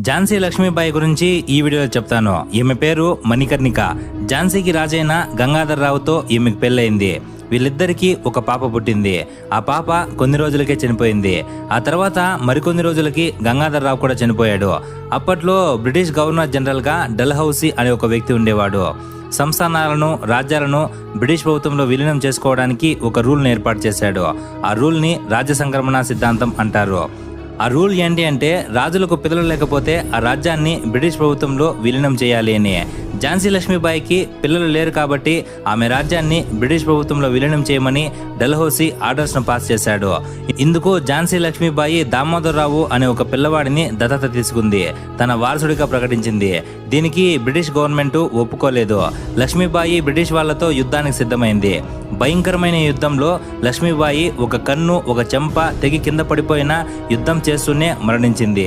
ఝాన్సీ లక్ష్మీబాయి గురించి ఈ వీడియోలో చెప్తాను. ఈమె పేరు మణికర్ణిక. ఝాన్సీకి రాజైన గంగాధర్ రావుతో ఈమెకు పెళ్ళయింది. వీళ్ళిద్దరికీ ఒక పాప పుట్టింది. ఆ పాప కొన్ని రోజులకే చనిపోయింది. ఆ తర్వాత మరికొన్ని రోజులకి గంగాధర్ రావు కూడా చనిపోయాడు. అప్పట్లో బ్రిటిష్ గవర్నర్ జనరల్గా డల్హౌసీ అనే ఒక వ్యక్తి ఉండేవాడు. సంస్థానాలను రాజ్యాలను బ్రిటిష్ ప్రభుత్వంలో విలీనం చేసుకోవడానికి ఒక రూల్ని ఏర్పాటు చేశాడు. ఆ రూల్ని రాజ్య సంక్రమణ సిద్ధాంతం అంటారు. ఆ రూల్ ఏంటి అంటే రాజులకు పిల్లలు లేకపోతే ఆ రాజ్యాన్ని బ్రిటిష్ ప్రభుత్వంలో విలీనం చేయాలి అని. ఝాన్సీ లక్ష్మీబాయికి పిల్లలు లేరు కాబట్టి ఆమె రాజ్యాన్ని బ్రిటిష్ ప్రభుత్వంలో విలీనం చేయమని డల్హౌసీ ఆర్డర్స్ను పాస్ చేశాడు. ఇందుకు ఝాన్సీ లక్ష్మీబాయి దామోదరరావు అనే ఒక పిల్లవాడిని దత్తత తీసుకుంది. తన వారసుడిగా ప్రకటించింది. దీనికి బ్రిటిష్ గవర్నమెంట్ ఒప్పుకోలేదు. లక్ష్మీబాయి బ్రిటిష్ వాళ్ళతో యుద్ధానికి సిద్ధమైంది. భయంకరమైన యుద్ధంలో లక్ష్మీబాయి ఒక కన్ను ఒక చెంప తెగి కింద పడిపోయిన యుద్ధం చేస్తూనే మరణించింది.